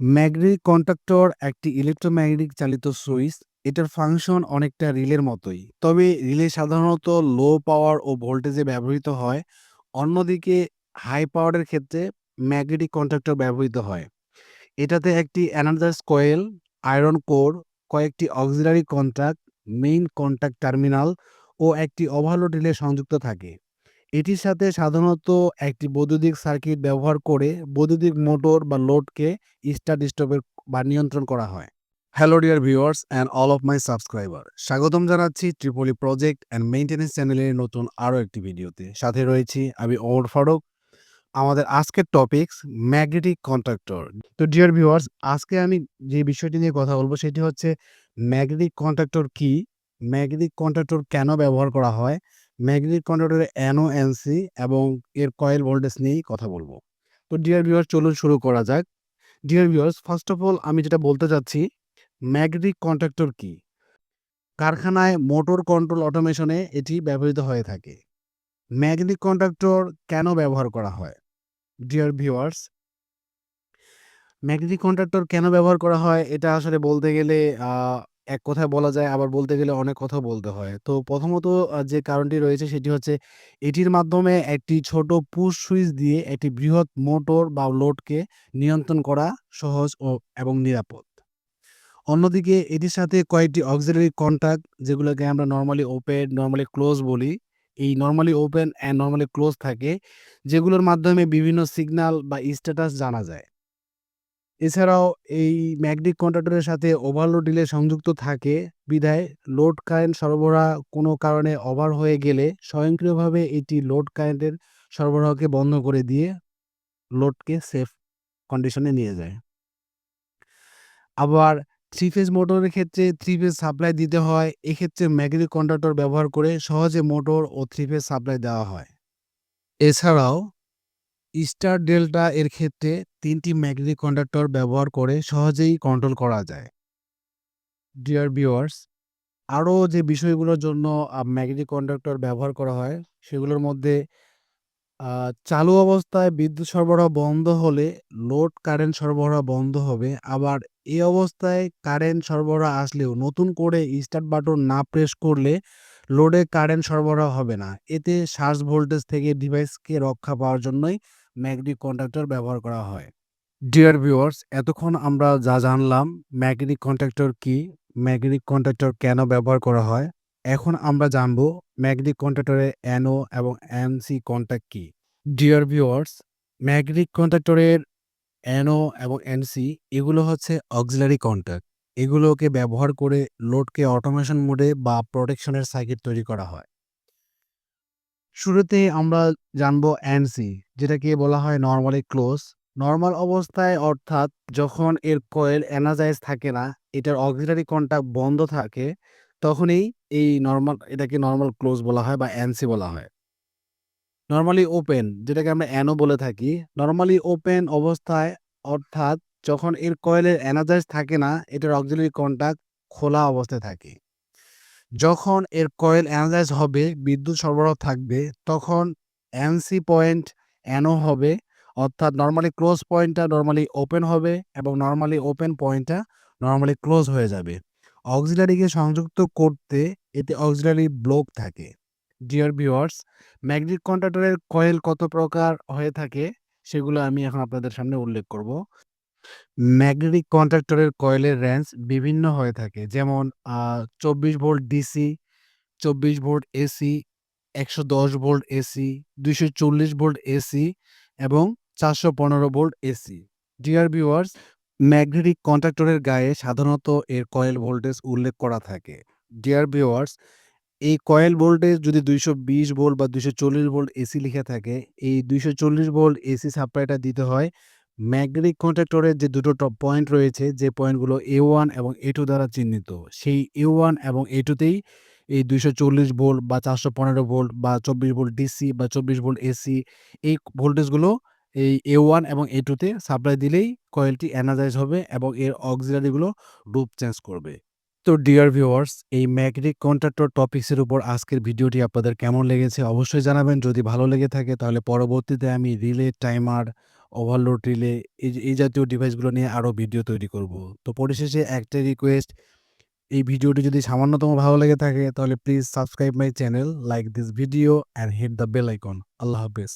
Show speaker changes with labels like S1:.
S1: Magnetic contractor একটি electromagnetic চালিত switch. এটার ফাংশন অনেকটা রিলের মতোই। তবে রিলে সাধারণত লো পাওয়ার ও ভোল্টেজে ব্যবহৃত হয়। অন্যদিকে হাই পাওয়ারের ক্ষেত্রে ম্যাগনেটিক কন্ট্রাক্টর ব্যবহৃত হয়। এটাতে একটি এনার্জাইজ কয়েল, আয়রন কোর, কয়েকটি auxiliary contact, main contact terminal ও একটি ওভারলোড রিলে সংযুক্ত থাকে। এটির সাথে সাধারণত একটি বৈদ্যুতিক সার্কিট ব্যবহার করে বৈদ্যুতিক মোটর বা লোডকে স্টার্ট স্টপের বা নিয়ন্ত্রণ করা হয়। Hello dear viewers and all of my subscriber. স্বাগতম জানাচ্ছি ট্রিপলি প্রজেক্ট অ্যান্ড মেইনটেন্যান্স চ্যানেলের নতুন আরও একটি ভিডিওতে। সাথে রয়েছি আমি ওমর ফারুক। আমাদের আজকের টপিকস ম্যাগনেটিক কন্ট্রাক্টর। তো ডিয়ার ভিউয়ার্স আজকে আমি যে বিষয়টি নিয়ে কথা বলব সেটি হচ্ছে ম্যাগনেটিক কন্ট্রাক্টর কি? ম্যাগনেটিক কন্ট্রাক্টর কেন ব্যবহার করা হয়? ম্যাগনেটিক NO, NC এবং এর কয়েল ভোল্টেজ নিয়েই কথা বলব তো ডিয়ার ভিউয়ার্স চলুন শুরু করা যাক। Dear viewers first of all আমি যেটা বলতে চাচ্ছি ম্যাগনেটিক কন্ট্রাক্টর কি? কারখানায় মোটর কন্ট্রোল অটোমেশনে এটি ব্যবহৃত হয়ে থাকে। ম্যাগনেটিক কন্ট্রাক্টর কেন ব্যবহার করা হয়? ডিয়ার ভিউয়ার্স ম্যাগনেটিক কন্ট্রাক্টর কেন ব্যবহার করা হয়? এটা আসলে বলতে গেলে এক কথায় বলা যায় আবার বলতে গেলে অনেক কথা বলতে হয়। তো প্রথমত যে কারণটি রয়েছে সেটি হচ্ছে এটির মাধ্যমে একটি ছোট পুশ সুইচ দিয়ে একটি বৃহৎ মোটর বা লোডকে নিয়ন্ত্রণ করা সহজ ও এবং নিরাপদ। অন্যদিকে এটির সাথে কয়েকটি অক্সিলারি কন্ট্যাক্ট যেগুলোকে আমরা নরমালি ওপেন, নরমালি ক্লোজ বলি। এই normally open and normally close থাকে যেগুলোর মাধ্যমে বিভিন্ন সিগন্যাল বা স্ট্যাটাস জানা যায়। এছাড়াও এই ম্যাগনেটিক কন্ট্রাক্টরের সাথে ওভারলোড রিলে সংযুক্ত থাকে, বিধায় লোড কারেন্ট সরবরাহ কোনো কারণে ওভার হয়ে গেলে স্বয়ংক্রিয়ভাবে এটি লোড কারেন্টের সরবরাহকে বন্ধ করে দিয়ে লোডকে সেফ কন্ডিশনে নিয়ে যায়। আবার থ্রি ফেজ মোটরের ক্ষেত্রে থ্রি ফেজ সাপ্লাই দিতে হয়। এক্ষেত্রে ম্যাগনেটিক কন্ট্রাক্টর ব্যবহার করে সহজে মোটর ও থ্রি ফেজ সাপ্লাই দেওয়া হয়। এছাড়াও স্টার ডেল্টা এর ক্ষেত্রে ৩ টি ম্যাগনেটিক কন্ডাক্টর ব্যবহার করে সহজেই কন্ট্রোল করা যায়। ডিয়ার ভিউয়ার্স আরও যে বিষয়গুলোর জন্য ম্যাগনেটিক কন্ডাক্টর ব্যবহার করা হয়, সেগুলোর মধ্যে চালু অবস্থায় বিদ্যুৎ সরবরাহ বন্ধ হলে লোড কারেন্ট সরবরাহ বন্ধ হবে। আবার এই অবস্থায় কারেন্ট সরবরাহ আসলেও নতুন করে স্টার্ট বাটন না প্রেস করলে লোডে কারেন্ট সরবরাহ হবে না। এতে সার্জ ভোল্টেজ থেকে ডিভাইসকে রক্ষা পাওয়ার জন্যই ম্যাগনেটিক কন্ট্রাক্টর ব্যবহার করা হয়। ডিয়ার ভিউয়ার্স এতক্ষণ আমরা যা জানলাম ম্যাগনেটিক কন্ট্রাক্টর কি? ম্যাগনেটিক কন্ট্রাক্টর কেন ব্যবহার করা হয়? এখন আমরা জানব ম্যাগনেটিক কন্ট্রাক্টরের NO এবং NC কন্ট্যাক্ট কি? ডিয়ার ভিউয়ার্স ম্যাগনেটিক কন্ট্রাক্টরের NO এবং NC এগুলো হচ্ছে অক্সিলারি কন্ট্যাক্ট। এগুলোকে ব্যবহার করে লোডকে অটোমেশন মোডে বা প্রোটেকশনের সার্কিট তৈরি করা হয়। শুরুতে আমরা জানব NC যেটাকে বলা হয় নর্মালি ক্লোজ। নর্মাল অবস্থায় অর্থাৎ যখন এর কয়েল এনার্জাইজ থাকে না, এটার অক্সিলারি কন্ট্যাক্ট বন্ধ থাকে তখনই এই নর্মাল এটাকে নর্মাল ক্লোজ বলা হয় বা NC বলা হয়। নর্মালি ওপেন যেটাকে আমরা NO বলে থাকি। নর্মালি ওপেন অবস্থায় অর্থাৎ যখন এর কয়েলের এনার্জাইজ থাকে না, এটার অক্সিলারি কন্ট্যাক্ট খোলা অবস্থায় থাকে। যখন এর কয়েল অ্যানালাইজ হবে, বিদ্যুৎ সরবরাহ থাকবে তখন NC পয়েন্ট NO হবে অর্থাৎ নর্মালি ক্লোজ পয়েন্টটা নর্মালি ওপেন হবে এবং নর্মালি ওপেন পয়েন্টটা নর্মালি ক্লোজ হয়ে যাবে। অক্সিলারিকে সংযুক্ত করতে এতে অক্সিলারি ব্লক থাকে। ডিয়ার ভিউয়ার্স ম্যাগনেটিক কন্ট্রাক্টরের কয়েল কত প্রকার হয়ে থাকে সেগুলো আমি এখন আপনাদের সামনে উল্লেখ করব। ম্যাগনেটিক কন্ট্রাক্টরের কয়েলের রেঞ্জ বিভিন্ন হয়ে থাকে। যেমন চব্বিশ volt DC, ২৪ volt AC, ১১০ volt AC, ২৪০ volt AC এবং ৪১৫ volt AC. Dear viewers magnetic কন্ট্রাক্টরের গায়ে সাধারণত এর কয়েল ভোল্টেজ উল্লেখ করা থাকে। ডিয়ার ভিউয়ার্স এই কয়েল ভোল্টেজ যদি ২২০ ভোল্ট বা ২৪০ ভোল্ট এসি লিখে থাকে, এই ২৪০ ভোল্ট এসি সাপ্লাইটা দিতে হয় ম্যাগনেটিক কন্ট্রাক্টরের যে দুটো টপ পয়েন্ট রয়েছে যে পয়েন্টগুলো এ ওয়ান এবং এ টু দ্বারা চিহ্নিত। সেই এ ওয়ান এবং এ টুতেই এই ২৪০ ভোল্ট বা ৪১৫ ভোল্ট বা ২৪ ভোল্ট ডিসি বা ২৪ ভোল্ট এসি এই ভোল্টেজগুলো এই এ ওয়ান এবং এ টুতে সাপ্লাই দিলেই কয়েলটি এনার্জাইজ হবে এবং এর অক্সিলারিগুলো রূপ চেঞ্জ করবে। তো ডিয়ার ভিউয়ার্স এই ম্যাগনেটিক কন্ট্রাক্টর টপিকসের উপর আজকের ভিডিওটি আপনাদের কেমন লেগেছে অবশ্যই জানাবেন। যদি ভালো লেগে থাকে তাহলে পরবর্তীতে আমি রিলে, টাইমার ওভারলোড রিলে এই জাতীয় ডিভাইসগুলো নিয়ে আরও ভিডিও তৈরি করব। তো পরিশেষে একটাই রিকোয়েস্ট এই ভিডিওটি যদি সামান্যতম ভালো লেগে থাকে তাহলে please subscribe my channel, like this video and hit the bell icon. Allah হাফেজ।